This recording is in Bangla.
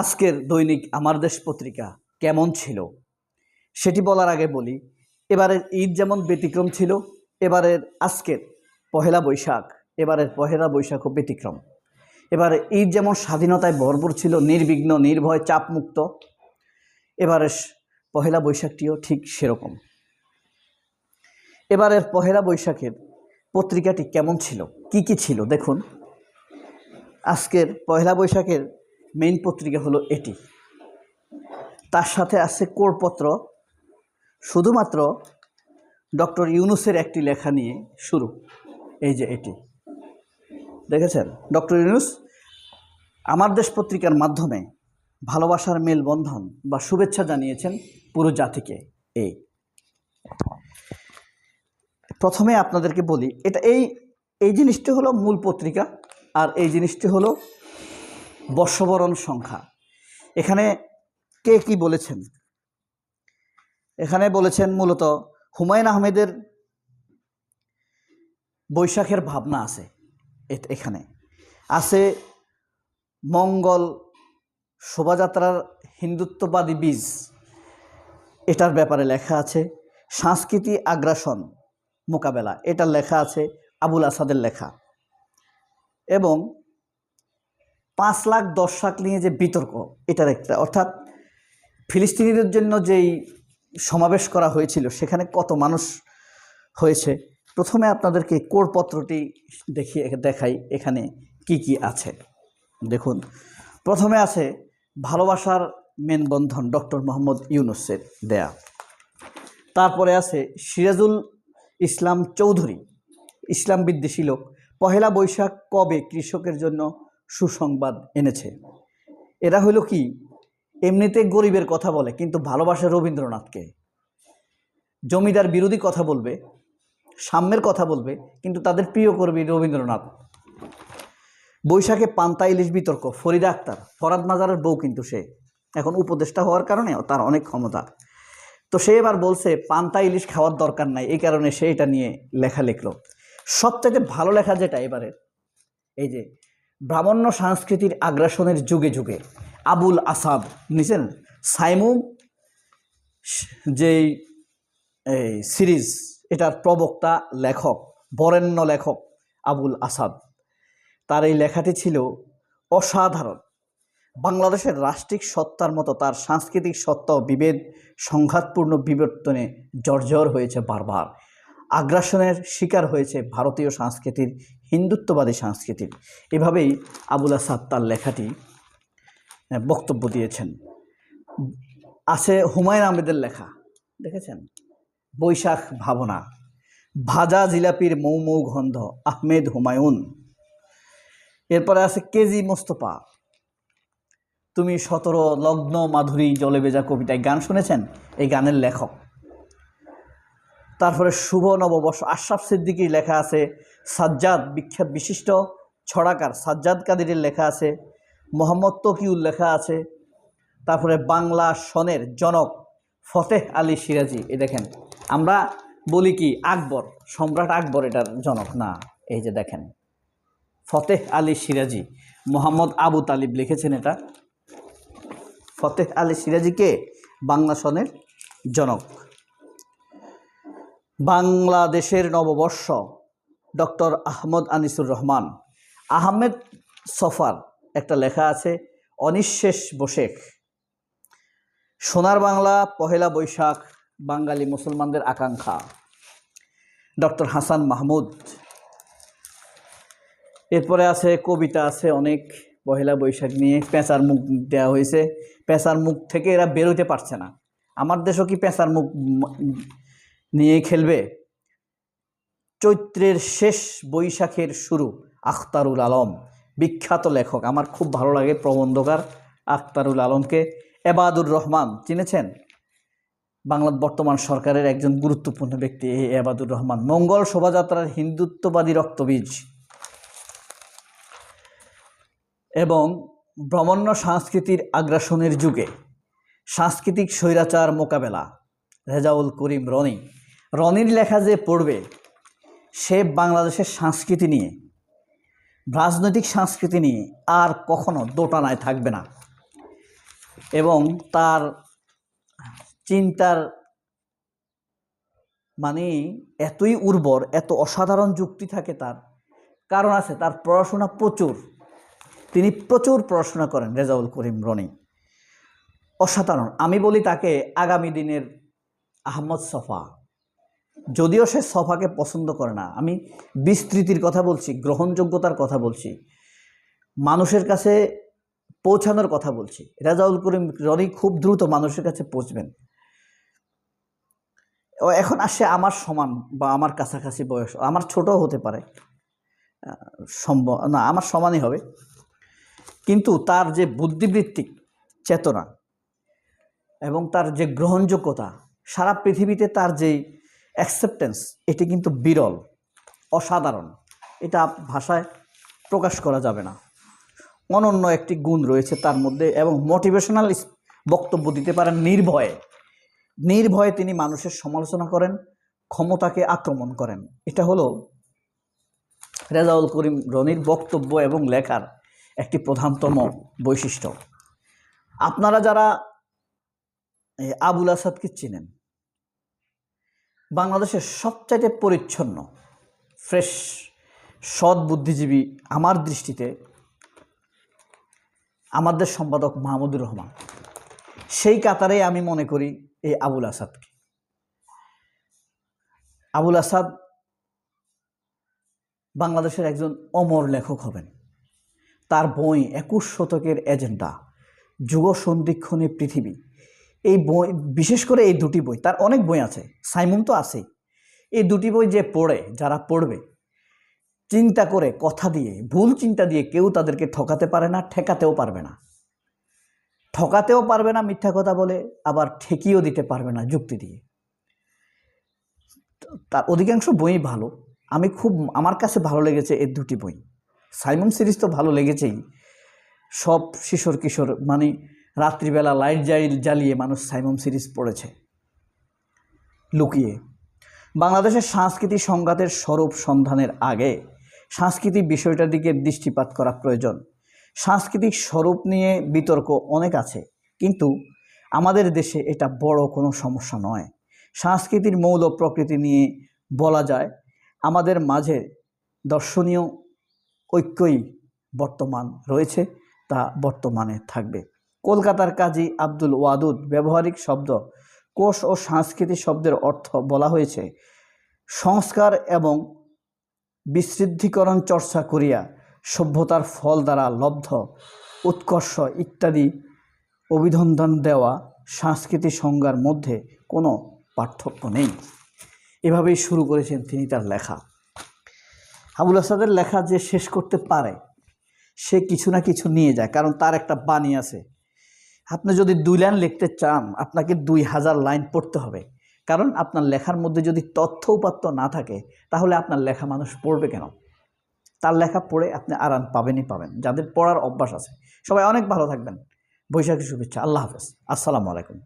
আজকের দৈনিক আমার দেশ পত্রিকা কেমন ছিল? সেটি বলার আগে বলি, এবারের ঈদ যেমন ব্যতিক্রম ছিল, এবারের আজকের পহেলা বৈশাখ, এবারের পহেলা বৈশাখও ব্যতিক্রম। এবারে ঈদ যেমন স্বাধীনতায় ভরপুর ছিল, নির্বিঘ্ন, নির্ভয়, চাপমুক্ত, এবারের পহেলা বৈশাখটিও ঠিক সেরকম। এবারের পহেলা বৈশাখের পত্রিকাটি কেমন ছিল? কি কি ছিল? দেখুন, আজকের পহেলা বৈশাখের মেইন পত্রিকা হলো এটি। তার সাথে আছে কোরপত্র। শুধুমাত্র ডক্টর ইউনুসের একটি লেখা নিয়ে শুরু। এই যে এটি। দেখেছেন? ডক্টর ইউনুস, আমার দেশ পত্রিকার মাধ্যমে ভালোবাসার মেলবন্ধন বা শুভেচ্ছা জানিয়েছেন পুরো জাতিকে। এই। প্রথমে আপনাদেরকে বলি, এটা এই এই জিনিসটি হলো মূল পত্রিকা আর এই জিনিসটি হলো বর্ষবরণ সংখ্যা। এখানে কে কি বলেছেন? এখানে বলেছেন মূলত হুমায়ুন আহমেদের বৈশাখের ভাবনা আছে এখানে। আছে মঙ্গল শোভাযাত্রার হিন্দুত্ববাদী বীজ। এটার ব্যাপারে লেখা আছে, সংস্কৃতি আগ্রাসন মোকাবেলা। এটার লেখা আছে আবুল আসাদের লেখা। এবং পাঁচ লাখ দশ লাখ নিয়ে যে বিতর্ক, এটার একটা। অর্থাৎ ফিলিস্তিনিদের জন্য যেই সমাবেশ করা হয়েছিল, সেখানে কত মানুষ হয়েছে? প্রথমে আপনাদেরকে কোরপত্রটি দেখিয়ে, দেখাই এখানে কি কি আছে। দেখুন, প্রথমে আছে ভালোবাসার মেনবন্ধন ডক্টর মোহাম্মদ ইউনুসের দেয়া। তারপরে আছে সিরাজুল ইসলাম চৌধুরী, ইসলাম বিদ্বেষী লোক। পহেলা বৈশাখ কবে কৃষকের জন্য সুসংবাদ এনেছে। এরা হলো কি? এমনিতে গরিবের কথা বলে, কিন্তু ভালোবাসে রবীন্দ্রনাথকে। জমিদার বিরোধী কথা বলবে, সাম্যের কথা বলবে, কিন্তু তাদের প্রিয় কর্মী রবীন্দ্রনাথ। বৈশাখে পান্তা ইলিশ বিতর্ক, ফরিদা আক্তার, ফরাদ মাজারের বউ কিন্তু সে। এখন উপদেষ্টা হওয়ার কারণে তার অনেক ক্ষমতা। তো সে এবার বলছে, পান্তা ইলিশ খাওয়ার দরকার নাই, এই কারণে সে এটা নিয়ে লেখা লিখলো। সবথেকে ভালো লেখা যেটা এবারে এই যে ব্রাহ্মণ্য সংস্কৃতির আগ্রাসনের যুগে যুগে আবুল আসাদ নিছেন সাইমু, যেই এই সিরিজ, এটার প্রবক্তা, লেখক, বরেণ্য লেখক আবুল আসাদ। তার এই লেখাটি ছিল অসাধারণ। বাংলাদেশের রাষ্ট্রিক সত্তার মতো তার সাংস্কৃতিক সত্তা ও বিভেদ সংঘাতপূর্ণ বিবর্তনে জর্জর হয়েছে বারবার। আগ্রাসনের শিকার হয়েছে ভারতীয় সংস্কৃতির, হিন্দুত্ববাদী সংস্কৃতির। এভাবেই আবুল আসাদ তার লেখাটি বক্তব্য দিয়েছেন। আছে হুমায়ুন আহমেদের লেখা, দেখেছেন? বৈশাখ ভাবনা, ভাজা জিলাপির মৌ মৌ গন্ধ, আহমেদ হুমায়ুন। এরপরে আছে কেজি মোস্তফা, তুমি সতেরো লগ্ন মাধুরী জলে ভেজা কবিতায় গান শুনেছেন? এই গানের লেখক। তারপরে শুভ নববর্ষ। আশরাফ সিদ্দিকির লেখা আছে, সাজ্জাদ বিখ্যাত বিশিষ্ট ছড়াকার সাজ্জাদ কাদিরের লেখা আছে, মোহাম্মদ তকিউল লেখা আছে, তারপরে বাংলা সনের জনক ফতেহ আলী সিরাজি, এ দেখেন। আমরা বলি কি, আকবর, সম্রাট আকবর এটার জনক, না, এই যে দেখেন। ফতেহ আলী সিরাজি, মোহাম্মদ আবু তালিব লিখেছেন এটা। ফতেহ আলী সিরাজিকে বাংলা সনের জনক। বাংলাদেশের নববর্ষ, ডক্টর আহমদ আনিসুর রহমান। আহমেদ সফার একটা লেখা আছে, অনিঃশেষ বশেখ সোনার বাংলা, পহেলা বৈশাখ, বাঙালি মুসলমানদের আকাঙ্ক্ষা। ডক্টর হাসান মাহমুদ। এরপরে আছে, কবিতা আছে অনেক, পহেলা বৈশাখ নিয়ে পেঁচার মুখ দেওয়া হয়েছে। পেঁচার মুখ থেকে এরা বেরোতে পারছে না। আমার দেশও কি পেঁচার মুখ নিয়ে খেলবে। চৈত্রের শেষ বৈশাখের শুরু, আখতারুল আলম। বিখ্যাত লেখক, আমার খুব ভালো লাগে প্রবন্ধকার আখতারুল আলমকে। এবাদুর রহমান, চিনেছেন? বাংলার বর্তমান সরকারের একজন গুরুত্বপূর্ণ ব্যক্তি, এই এবাদুর রহমান। মঙ্গল শোভাযাত্রার হিন্দুত্ববাদী রক্তবীজ। এবং ব্রহ্মণ্য সংস্কৃতির আগ্রাসনের যুগে। সাংস্কৃতিক স্বৈরাচার মোকাবেলা, রেজাউল করিম রনি। রনির লেখা যে পড়বে, সে বাংলাদেশের সংস্কৃতি নিয়ে, রাজনৈতিক সংস্কৃতি নিয়ে আর কখনো দোটানায় থাকবে না। এবং তার চিন্তার মানে এতই উর্বর, এত অসাধারণ যুক্তি থাকে তার, কারণ আছে তার পড়াশোনা প্রচুর। তিনি প্রচুর পড়াশোনা করেন রেজাউল করিম রনি। অসাধারণ। আমি বলি তাকে আগামী দিনের আহমদ সফা। যদিও সে সফাকে পছন্দ করে না, আমি বিস্তৃতির কথা বলছি, গ্রহণযোগ্যতার কথা বলছি, মানুষের কাছে পৌঁছানোর কথা বলছি। রেজাউল করিম রনি খুব দ্রুত মানুষের কাছে পৌঁছবেন। এখন আসে আমার সমান বা আমার কাছাকাছি বয়স, আমার ছোট হতে পারে সম্ভব না, আমার সমানই হবে। কিন্তু তার যে বুদ্ধিবৃত্তিক চেতনা এবং তার যে গ্রহণযোগ্যতা, সারা পৃথিবীতে তার যে অ্যাকসেপ্টেন্স এটি কিন্তু বিরল, অসাধারণ। এটা ভাষায় প্রকাশ করা যাবে না। অনন্য একটি গুণ রয়েছে তার মধ্যে এবং মোটিভেশনাল বক্তব্য দিতে পারেন নির্ভয়ে। নির্ভয়ে তিনি মানুষের সমালোচনা করেন, ক্ষমতাকে আক্রমণ করেন। এটা হলো রেজাউল করিম রনির বক্তব্য এবং লেখার একটি প্রধানতম বৈশিষ্ট্য। আপনারা যারা আবুল আসাদকে চিনেন বাংলাদেশের সবচাইতে পরিচ্ছন্ন, ফ্রেশ, সৎ বুদ্ধিজীবী আমার দৃষ্টিতে আমাদের সম্পাদক মাহমুদুর রহমান। সেই কাতারে আমি মনে করি এই আবুল আসাদকে। আবুল আসাদ বাংলাদেশের একজন অমর লেখক হবেন। তার বই একুশ শতকের এজেন্ডা যুগ সন্ধিক্ষণে পৃথিবী। এই বই, বিশেষ করে এই দুটি বই, তার অনেক বই আছে সাইমন তো আছেই। এই দুটি বই যে পড়ে, যারা পড়বে, চিন্তা করে, কথা দিয়ে, ভুল চিন্তা দিয়ে কেউ তাদেরকে ঠকাতে পারে না, ঠেকাতেও পারবে না। ঠকাতেও পারবে না, মিথ্যা কথা বলে, আবার ঠেকিয়েও দিতে পারবে না যুক্তি দিয়ে। তার অধিকাংশ বই ভালো। আমি খুব, আমার কাছে ভালো লেগেছে এর দুটি বই। সাইমন সিরিজ তো ভালো লেগেছেই। সব শিশোর কিশোর মানে রাত্রিবেলা লাইট জ্বালিয়ে মানুষ সাইমন সিরিজ পড়েছে। লুকিয়ে। বাংলাদেশের সাংস্কৃতিক সংঘাতের স্বরূপ সন্ধানের আগে সাংস্কৃতিক বিষয়টার দিকে দৃষ্টিপাত করা প্রয়োজন। সাংস্কৃতিক স্বরূপ নিয়ে বিতর্ক অনেক আছে, কিন্তু আমাদের দেশে এটা বড় কোনো সমস্যা নয়। সংস্কৃতির মৌল প্রকৃতি নিয়ে বলা যায়, আমাদের মাঝে দর্শনীয় ঐক্যই বর্তমান রয়েছে, তা বর্তমানে থাকবে। কলকাতার কাজী আব্দুল ওয়াদুদ ব্যবহারিক শব্দ, কোষ ও সাংস্কৃতিক শব্দের অর্থ বলা হয়েছে, সংস্কার এবং বিশৃদ্ধিকরণ চর্চা করিয়া সভ্যতার ফল দ্বারা লব্ধ, উৎকর্ষ ইত্যাদি অভিনন্দন দেওয়া সাংস্কৃতিক সংজ্ঞার মধ্যে কোনো পার্থক্য নেই। এভাবেই শুরু করেছেন তিনি তার লেখা। আবুল আসাদের লেখা যে শেষ করতে পারে, সে কিছু না কিছু নিয়ে যায়, কারণ তার একটা বাণী আছে আপনি যদি দুই লাইন লিখতে চান, আপনাকে দুই হাজার লাইন পড়তে হবে। কারণ আপনার লেখার মধ্যে যদি তথ্য উপাত্ত না থাকে, তাহলে আপনার লেখা মানুষ পড়বে কেন? তার লেখা পড়ে আপনি আরাম পাবেনই পাবেন, যাদের পড়ার অভ্যাস আছে। সবাই অনেক ভালো থাকবেন। বৈশাখী শুভেচ্ছা। আল্লাহ হাফেজ। আসসালামু আলাইকুম।